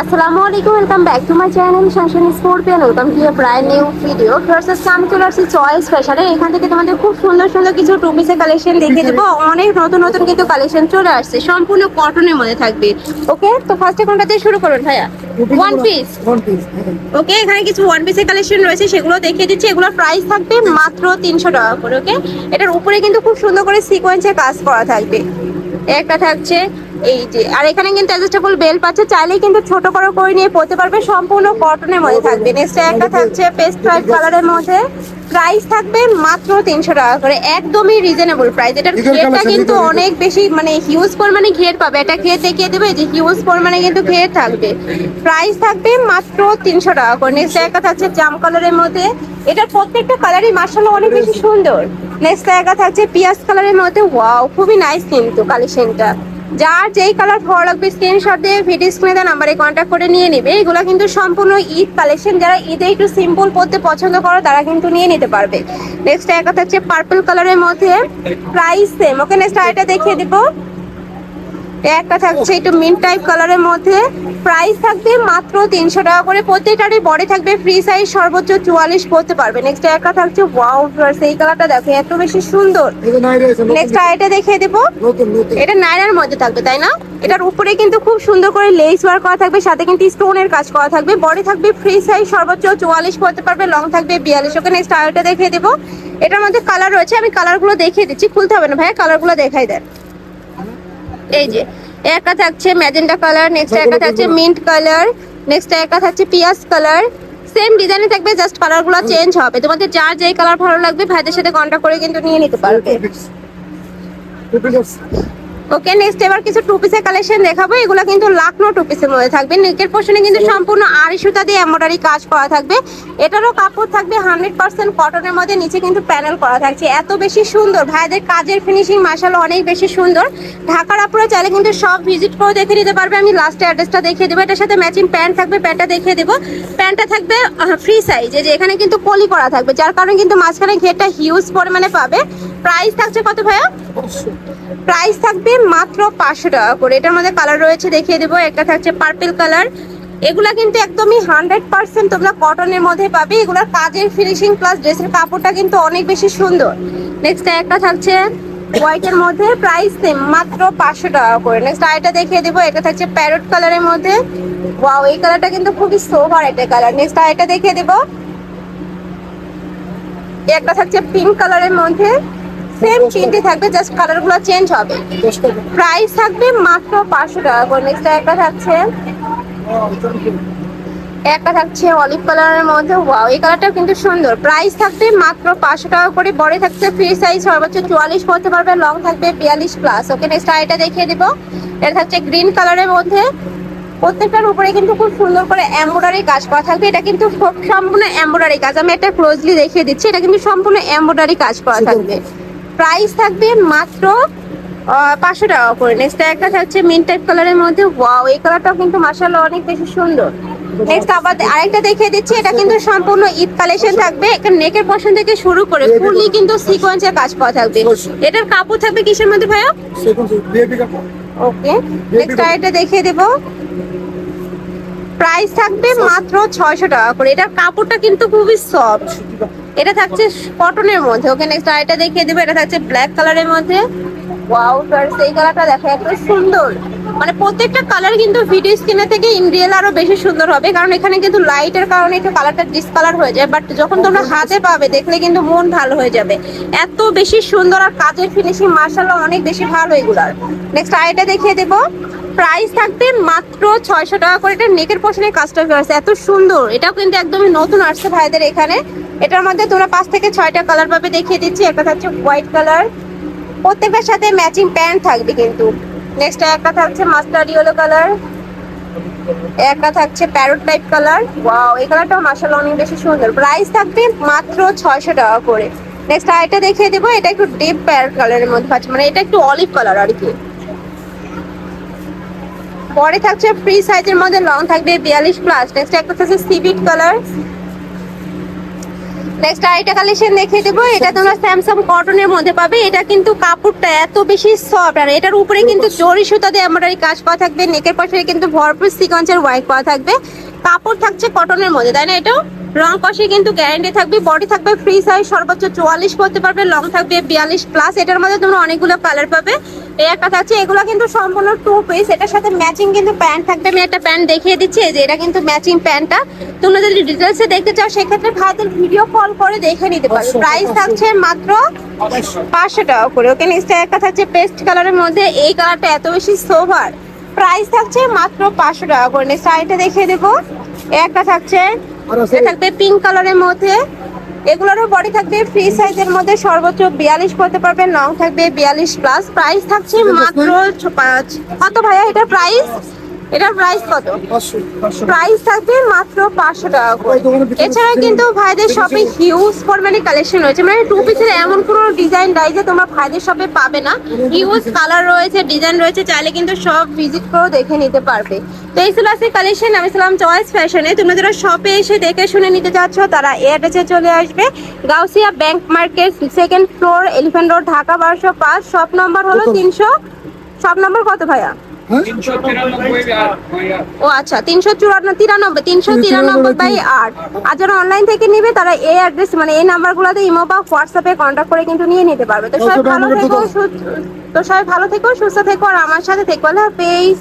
আসসালামু আলাইকুম welcome back to my channel শাসন scorpion welcome to brand new video verses আমি চলে আসছি চয়েস ফ্যাশনে এখান থেকে তোমাদের খুব সুন্দর সুন্দর কিছু টু পিসের কালেকশন দেখিয়ে দেবো। অনেক নতুন নতুন কিন্তু কালেকশন চলে আসছে। সম্পূর্ণ কটনের মধ্যে থাকবে। ওকে তো ফার্স্টে কোনটা দিয়ে শুরু করুন ভাইয়া? ওয়ান পিস ওকে এখানে কিছু ওয়ান পিসের কালেকশন রয়েছে। সেগুলো দেখিয়ে দিচ্ছি। এগুলোর প্রাইস থাকবে মাত্র তিনশো টাকা করে। ওকে এটার উপরে কিন্তু খুব সুন্দর করে সিকোয়েন্সের কাজ করা থাকবে। একটা থাকছে এই যে আর এখানে কিন্তু অ্যাডজাস্টেবল বেল পাচ্ছে। চাইলেই কিন্তু ছোট করে করে নিয়ে পড়তে পারবে। সম্পূর্ণ কটনের মধ্যে থাকবে। নেক্সট একটা থাকছে পেস্ট হোয়াইট কালারের মধ্যে। প্রাইস থাকবে মাত্র তিনশো টাকা করে। একদমই রিজনেবল প্রাইস এটার ঘেরটা কিন্তু অনেক বেশি মানে হিউজ পরিমাণে ঘের পাবে। এটা ঘের দেখিয়ে দেবে যে হিউজ পরিমাণে কিন্তু ঘের থাকবে। প্রাইস থাকবে মাত্র তিনশো টাকা করে। নেক্সট একটা থাকছে জাম কালারের মধ্যে। এটার প্রত্যেকটা কালারই মার্শাল্লাহ অনেক বেশি সুন্দর। নেক্সট একটা থাকছে পিয়াজ কালারের মধ্যে। ওয়াও খুবই নাইস কিন্তু কালেকশনটা যার যেই কালার ভালো লাগবে স্ক্রিনশট দিয়ে ভিডিও স্ক্রিনে দেওয়া নাম্বারে কন্ট্যাক্ট করে নিয়ে নেবে। এগুলো কিন্তু সম্পূর্ণ ঈদ কালেকশন যারা ঈদে একটু সিম্পল পরতে পছন্দ করো, তারা কিন্তু নিয়ে নিতে পারবে। নেক্সট একটা হচ্ছে পার্পল কালারের মধ্যে প্রাইস সেম ওকে নেক্সট আরেকটা দেখিয়ে দেবো। একটা থাকছে একটু মিন টাইপ কালারের মধ্যে। প্রাইস থাকবে মাত্র তিনশো টাকা করে। প্রত্যেকটারই বডি থাকবে ফ্রি সাইজ সর্বোচ্চ চুয়াল্লিশ পড়তে পারবে। নেক্সট একটা থাকছে ওয়াও সেই কালারটা দেখো এত বেশি সুন্দর। এটা নেক্সট আরেকটা দেখিয়ে দেবো। এটা নাইরার মধ্যে থাকবে তাই না? এটার উপরে কিন্তু খুব সুন্দর করে লেস ওয়ার করা থাকবে সাথে কিন্তু স্টোনের কাজ করা থাকবে। বডি থাকবে ফ্রি সাইজ সর্বোচ্চ চুয়াল্লিশ পড়তে পারবে লং থাকবে বিয়াল্লিশ। ওকে নেক্সট আরেকটা দেখিয়ে দেবো। এটার মধ্যে কালার রয়েছে আমি কালারগুলো দেখিয়ে দিচ্ছি খুলতে হবে না ভাই কালারগুলো দেখাই দেন। এই যে একটা থাকছে ম্যাজেন্টা কালার নেক্সট একটা থাকছে মিন্ট কালার নেক্সট একটা থাকছে পিয়াজ কালার। সেম ডিজাইনে থাকবে জাস্ট কালারগুলো চেঞ্জ হবে। তোমাদের যার যেই কালার ভালো লাগবে ভাইদের সাথে কন্ট্যাক্ট করে কিন্তু নিয়ে নিতে পারবে। ওকে নেক্সট এবার কিছু টু পিসের কালেকশন দেখাবো। এগুলো কিন্তু লাখনো টু পিসের মধ্যে থাকবে। নেকের পোর্শনে কিন্তু সম্পূর্ণ আড়ি সুতা দিয়ে এমব্রয়ডারি কাজ করা থাকবে। এটারও কাপড় থাকবে হান্ড্রেড পার্সেন্ট কটনের মধ্যে, নিচে কিন্তু প্যানেল করা থাকছে। এত বেশি সুন্দর। ভাইদের কাজের ফিনিশিং মার্শাল অনেক বেশি সুন্দর। ঢাকার আপুরা চাইলে কিন্তু সব ভিজিট করে দেখে নিতে পারবে। আমি লাস্টে অ্যাড্রেসটা দেখিয়ে দেবো। এটার সাথে ম্যাচিং প্যান্ট থাকবে। প্যান্টটা দেখিয়ে দেবো। প্যান্টটা থাকবে ফ্রি সাইজ যে এখানে কিন্তু কলি করা থাকবে। যার কারণে কিন্তু মাঝখানে ঘেরটা হিউজ পরিমাণে পাবে। প্রাইস থাকছে কত ভাইয়া? প্রাইস থাকবে মাত্র পাঁচশো টাকা করে। এটার মধ্যে কালার রয়েছে, দেখিয়ে দেবো। একটা থাকছে পার্পল কালার এগুলা কিন্তু একদমই হান্ড্রেড পার্সেন্ট তোমরা কটনের মধ্যে পাবে। এগুলার কাজের ফিনিশিং প্লাস ড্রেসের কাপড়টা কিন্তু অনেক বেশি সুন্দর। নেক্সট একটা থাকছে হোয়াইটের মধ্যে প্রাইস সেম মাত্র পাঁচশো টাকা করে। নেক্সট আরেকটা দেখিয়ে দেবো। এটা থাকছে প্যারট কালারের মধ্যে। ওয়াও এই কালারটা কিন্তু খুবই সোভার একটা কালার নেক্সট আরেকটা দেখিয়ে দেবো। একটা থাকছে পিঙ্ক কালারের মধ্যে। সেম তিনটে থাকবে জাস্ট কালারগুলো চেঞ্জ হবে। প্রাইস থাকবে মাত্র পাঁচশো টাকা করে। নেক্সট একটা থাকছে একটা থাকছে অলিভ কালারের মধ্যে। ওয়াও এই কালারটা কিন্তু সুন্দর। প্রাইস থাকবে মাত্র পাঁচশো টাকা করে। বড় থাকছে ফ্রি সাইজ সর্বোচ্চ চুয়াল্লিশ পড়তে পারবে লং থাকবে বিয়াল্লিশ প্লাস ওকে নেক্সট এটা দেখিয়ে দিব। এটা থাকছে গ্রিন কালারের মধ্যে। প্রত্যেকটার উপরে কিন্তু খুব সুন্দর করে এমব্রয়ডারি কাজ করা থাকবে। এটা কিন্তু খুব সম্পূর্ণ এমব্রয়ডারি কাজ। আমি এটা ক্লোজলি দেখিয়ে দিচ্ছি। এটা কিন্তু সম্পূর্ণ এমব্রয়ডারি কাজ করা থাকবে। প্রাইস থাকবে মাত্র পাঁচশো টাকা করে। নেক্সট একটা থাকছে মিন টাইপ কালারের মধ্যে। ওয়াও এই কালারটাও কিন্তু মাসাল্লাহ অনেক বেশি সুন্দর। নেক্সট আবার আরেকটা দেখিয়ে দিচ্ছি এটা কিন্তু সম্পূর্ণ ঈদ কালেকশন থাকবে। এখানে নেকের পশন থেকে শুরু করে ফুললি কিন্তু সিকোয়েন্সের কাজ পাওয়া থাকবে। এটার কাপড় থাকবে কিসের মধ্যে ভাইয়া? ওকে নেক্সট আরেকটা দেখিয়ে দেবো। প্রাইস থাকবে মাত্র ছয়শো টাকা করে। এটার কাপড়টা কিন্তু খুবই সফট এটা থাকছে কটনের মধ্যে। ওকে নেক্সট আরেকটা দেখিয়ে দেবো। এটা থাকছে ব্ল্যাক কালারের মধ্যে। ওয়াও ফার্স্ট এই কালারটা দেখো এত সুন্দর। মানে প্রত্যেকটা কালার কিন্তু ভিডিও স্ক্রিনে থেকে আরও বেশি সুন্দর হবে। কারণ এখানে কিন্তু লাইটের কারণে একটু কালারটা ডিসকালার হয়ে যায়। বাট যখন তোমরা হাতে পাবে দেখলে কিন্তু মন ভালো হয়ে যাবে। এত বেশি সুন্দর আর কাজের ফিনিশিং মার্শাল্লাহ অনেক বেশি ভালো এগুলার। নেক্সট আরেকটা দেখিয়ে দেবো। প্রাইস থাকবে মাত্র ছয়শো টাকা করে এটা নেকের পশনের কাজটা আছে। এত সুন্দর। এটাও কিন্তু একদমই নতুন আসছে ভাইদের এখানে। এটার মধ্যে তোমরা পাঁচ থেকে ছয়টা কালার পাবে দেখিয়ে দিচ্ছি। একটা থাকছে হোয়াইট কালার প্রত্যেকটার সাথে ম্যাচিং প্যান্ট থাকবে কিন্তু। নেক্সট একটা থাকছে মাস্টার্ড ইয়েলো কালার একটা থাকছে প্যারট টাইপ কালার ওয়াও এই কালারটাও মাসাল্লাহ অনেক বেশি সুন্দর। প্রাইস থাকবে মাত্র ছয়শো টাকা করে। নেক্সট আরেকটা দেখিয়ে দেবো। এটা একটু ডিপ প্যারট কালারের মধ্যে পাচ্ছে। মানে এটা একটু অলিভ কালার আর কি। পরে থাকছে ফ্রি সাইজের মধ্যে লং থাকবে বিয়াল্লিশ প্লাস নেক্সট একটা থাকছে সিভিট কালার নেক্সট আরেকটা কালেকশন দেখিয়ে দেবো। এটা তোমরা স্যামসাং কটনের মধ্যে পাবে। এটা কিন্তু কাপড়টা এত বেশি সফট আর এটার উপরে কিন্তু জরি সুতা দিয়ে এমব্রয়ডারি কাজ করা থাকবে। নেকের পাশে কিন্তু ভরপুর সিকোয়েন্সের ওয়ার্ক করা থাকবে। কাপড় থাকছে কটনের মধ্যে তাই না এটাও? রং কষে কিন্তু গ্যারান্টি থাকবে বডি থাকবে ফ্রি সাইজ সর্বোচ্চ চুয়াল্লিশ পড়তে পারবে লং থাকবে বিয়াল্লিশ প্লাস এটার মধ্যে তোমরা অনেকগুলো কালার পাবে। এই একটা থাকছে এগুলো কিন্তু সম্পূর্ণ টু পিস এটার সাথে ম্যাচিং কিন্তু প্যান্ট থাকবে। আমি একটা প্যান্ট দেখিয়ে দিচ্ছি যে এটা কিন্তু ম্যাচিং প্যান্টটা তোমরা যদি ডিটেলসে দেখতে চাও সেক্ষেত্রে ভাইদের ভিডিও কল করে দেখে নিতে পারবে। প্রাইস থাকছে মাত্র পাঁচশো টাকা করে। ওকে নেক্সট একটা থাকছে পেস্ট কালারের মধ্যে এই কালারটা এত বেশি সোভার প্রাইস থাকছে মাত্র পাঁচশো টাকা করে। নেক্সট শাড়িটা দেখিয়ে দেবো। একটা থাকছে এটা থাকবে পিঙ্ক কালারের মধ্যে। এগুলোরও বডি থাকবে ফ্রি সাইজের মধ্যে সর্বোচ্চ বিয়াল্লিশ করতে পারবে লং থাকবে বিয়াল্লিশ প্লাস প্রাইস থাকছে মাত্র কত ভাইয়া এটার প্রাইস এটার প্রাইস কত? প্রাইস থাকবে মাত্র পাঁচশো টাকা করে। এছাড়া কিন্তু ভাইদের শপে হিউজ পরিমাণে কালেকশন রয়েছে। মানে টু পিসের এমন কোনো ডিজাইন নাই যে তোমরা ভাইদের শপে পাবে না। হিউজ কালার রয়েছে ডিজাইন রয়েছে চাইলে কিন্তু সব ভিজিট করেও দেখে নিতে পারবে। তো এই ছিল আজকে কালেকশন আমি ছিলাম চয়েস ফ্যাশনে তোমরা যারা শপে এসে দেখে শুনে নিতে চাচ্ছ তারা অ্যাড্রেসে চলে আসবে। Gawsia bank market second floor elephant road Dhaka বারোশো পাঁচ। শপ নম্বর হলো তিনশো। শপ নম্বর কত ভাইয়া? হ্যাঁ? ও আচ্ছা তিনশো চুরান্ন তিরানব্বই তিনশো তিরানব্বই বাই আট। আর যারা অনলাইন থেকে নিবে তারা এই অ্যাড্রেস মানে এই নাম্বারগুলোতে ইমো বা হোয়াটসঅ্যাপে কন্ট্যাক্ট করে কিন্তু নিয়ে নিতে পারবে। তো সবাই ভালো থেকো তো সবাই ভালো থেকো সুস্থ থেকো আর আমার সাথে থেকো আল্লাহ হাফেজ।